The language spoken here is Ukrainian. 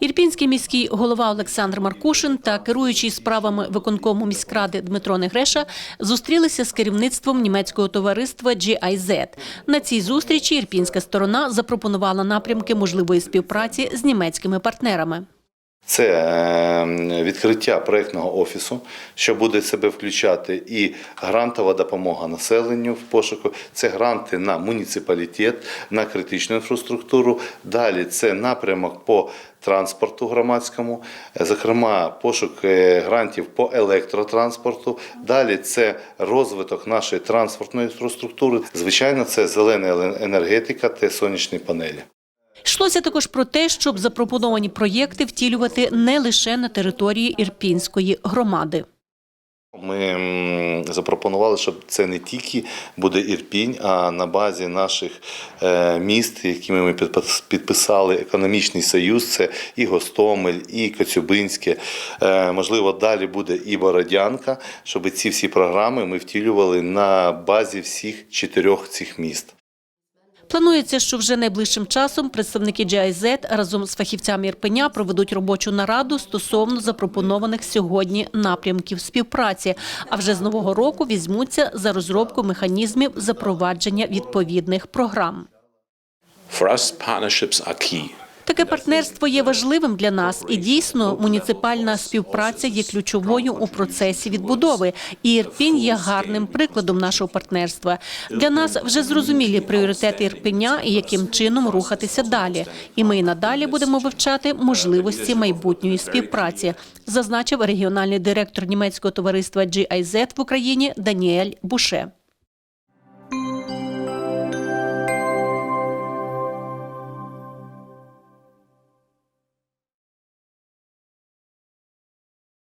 Ірпінський міський голова Олександр Маркушин та керуючий справами виконкому міськради Дмитро Негреша зустрілися з керівництвом німецького товариства GIZ. На цій зустрічі ірпінська сторона запропонувала напрямки можливої співпраці з німецькими партнерами. Це е, відкриття проєктного офісу, що буде себе включати і грантова допомога населенню в пошуку. Це гранти на муніципалітет, на критичну інфраструктуру. Далі це напрямок по транспорту громадському, зокрема, пошук е, грантів по електротранспорту. Далі це розвиток нашої транспортної інфраструктури. Звичайно, це зелена енергетика та сонячні панелі. Йшлося також про те, щоб запропоновані проєкти втілювати не лише на території Ірпінської громади. Ми запропонували, щоб це не тільки буде Ірпінь, а на базі наших е, міст, якими ми підпис- підписали економічний союз, це і Гостомель, і Коцюбинське. Е, Можливо, далі буде і Бородянка, щоб ці всі програми ми втілювали на базі всіх чотирьох цих міст. Планується, що вже найближчим часом представники GIZ разом з фахівцями Ірпеня проведуть робочу нараду стосовно запропонованих сьогодні напрямків співпраці. А вже з нового року візьмуться за розробку механізмів запровадження відповідних програм. For us, partnerships are key. Таке партнерство є важливим для нас, і дійсно муніципальна співпраця є ключовою у процесі відбудови. І Ірпінь є гарним прикладом нашого партнерства. Для нас вже зрозумілі пріоритети Ірпеня і яким чином рухатися далі. І ми і надалі будемо вивчати можливості майбутньої співпраці, зазначив регіональний директор німецького товариства GIZ в Україні Даніель Буше.